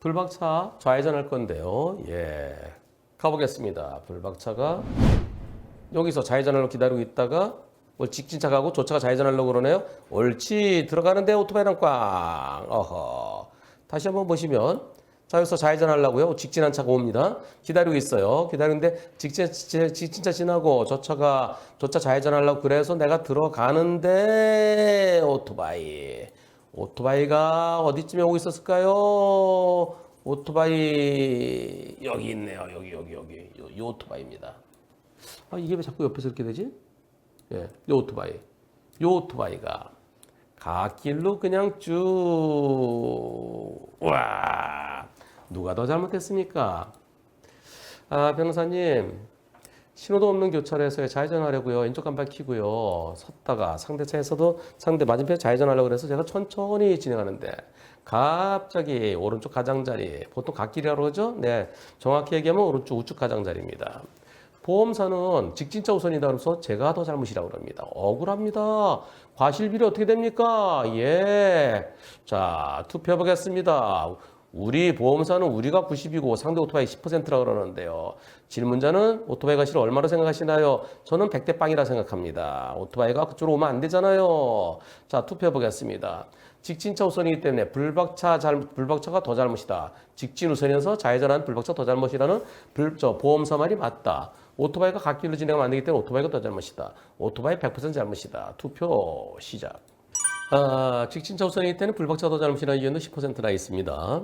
불박차 좌회전할 건데요. 예. 가보겠습니다. 불박차가 여기서 좌회전하려고 기다리고 있다가 뭘 직진차 가고 조차가 좌회전하려고 그러네요. 옳지. 들어가는데 오토바이랑 꽝. 어허. 다시 한번 보시면 자 여기서 좌회전하려고요. 직진한 차가 옵니다. 기다리고 있어요. 기다리는데 직진, 직- 직진차 지나고 저 차가 저 차 좌회전하려고 그래서 내가 들어가는데 오토바이. 오토바이가 어디쯤에 오고 있었을까요? 오토바이 여기 있네요. 여기 여기 여기 요, 요 오토바이입니다. 아 이게 왜 자꾸 옆에서 이렇게 되지? 예, 요 오토바이. 요 오토바이가 갓길로 그냥 쭉 와. 누가 더 잘못했습니까? 아, 변호사님. 신호도 없는 교차로에서 좌회전하려고요. 왼쪽 깜빡 켜고요. 섰다가 상대 차에서도 상대 맞은편에 좌회전하려고 그래서 제가 천천히 진행하는데 갑자기 오른쪽 가장자리 보통 갓길이라고 그러죠? 네. 정확히 얘기하면 오른쪽 우측 가장자리입니다. 보험사는 직진차 우선이다 그래서 제가 더 잘못이라고 그럽니다. 억울합니다. 과실비리 어떻게 됩니까? 예. 자, 투표해보겠습니다. 우리 보험사는 우리가 90이고 상대 오토바이 10%라고 그러는데요. 질문자는 오토바이 가시를 얼마로 생각하시나요? 저는 100대 빵이라 생각합니다. 오토바이가 그쪽으로 오면 안 되잖아요. 자, 투표해 보겠습니다. 직진차 우선이기 때문에 불박차 잘, 불박차가 더 잘못이다. 직진 우선에서 좌회전하는 불박차 더 잘못이라는 불, 저, 보험사 말이 맞다. 오토바이가 갓길로 진행하면 안 되기 때문에 오토바이가 더 잘못이다. 오토바이 100% 잘못이다. 투표 시작. 아, 직진차 우선이기 때문에 불박차 더 잘못이라는 의견도 10%나 있습니다.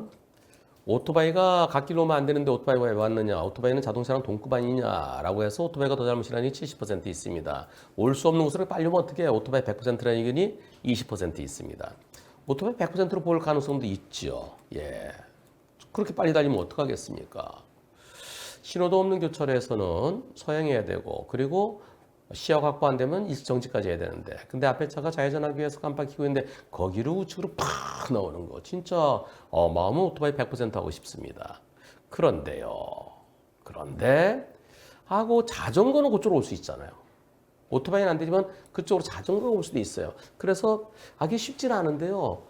오토바이가 갓길로 오면 안 되는데 오토바이가 왜 왔느냐? 오토바이는 자동차랑 동급 아니냐라고 해서 오토바이가 더 잘못이라는 게70% 있습니다. 올 수 없는 곳으로 빨리 오면 어떻게 해? 오토바이 100%라는 의견이 20% 있습니다. 오토바이 100%로 볼 가능성도 있죠. 예. 그렇게 빨리 달리면 어떡하겠습니까? 신호도 없는 교차로에서는 서행해야 되고 그리고 시야 확보 안 되면 일정지까지 해야 되는데 근데 앞에 차가 좌회전하기 위해서 깜빡 켜고 있는데 거기로 우측으로 팍 나오는 거 진짜 어, 마음은 오토바이 100% 하고 싶습니다. 그런데요. 그런데 하고 자전거는 그쪽으로 올 수 있잖아요. 오토바이는 안 되지만 그쪽으로 자전거가 올 수도 있어요. 그래서 하기 쉽지는 않은데요.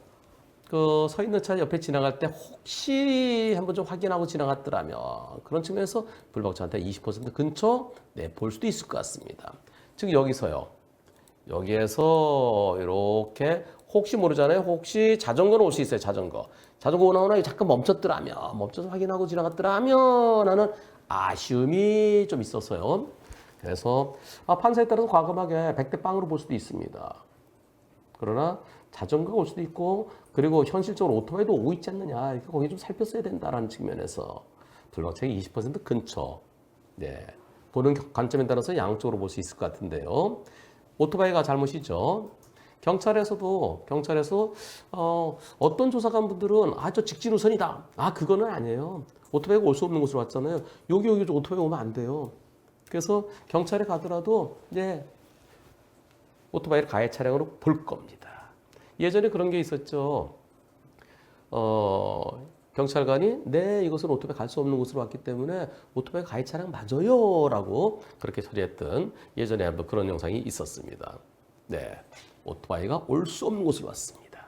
그 서 있는 차 옆에 지나갈 때 혹시 한번 좀 확인하고 지나갔더라면 그런 측면에서 불박차한테 20% 근처 네, 볼 수도 있을 것 같습니다. 즉 여기서요. 여기에서 이렇게 혹시 모르잖아요. 혹시 자전거는 올 수 있어요. 자전거. 자전거 오나오나 잠깐 멈췄더라면 멈춰서 확인하고 지나갔더라면 하는 아쉬움이 좀 있었어요. 그래서 아, 판사에 따라서 과감하게 100대 빵으로 볼 수도 있습니다. 그러나 자전거가 올 수도 있고 그리고 현실적으로 오토바이도 오고 있지 않느냐 이렇게 거기 좀 살폈어야 된다라는 측면에서 불박차가 20% 근처 네. 보는 관점에 따라서 양쪽으로 볼 수 있을 것 같은데요. 오토바이가 잘못이죠. 경찰에서도 경찰에서 어, 어떤 조사관 분들은 아 저 직진 우선이다. 아 그거는 아니에요. 오토바이가 올 수 없는 곳으로 왔잖아요. 여기 여기 오토바이 오면 안 돼요. 그래서 경찰에 가더라도 네 오토바이를 가해 차량으로 볼 겁니다. 예전에 그런 게 있었죠. 어, 경찰관이 네 이것은 오토바이 갈 수 없는 곳으로 왔기 때문에 오토바이 가해 차량 맞아요라고 그렇게 처리했던 예전에 한번 그런 영상이 있었습니다. 네, 오토바이가 올 수 없는 곳으로 왔습니다.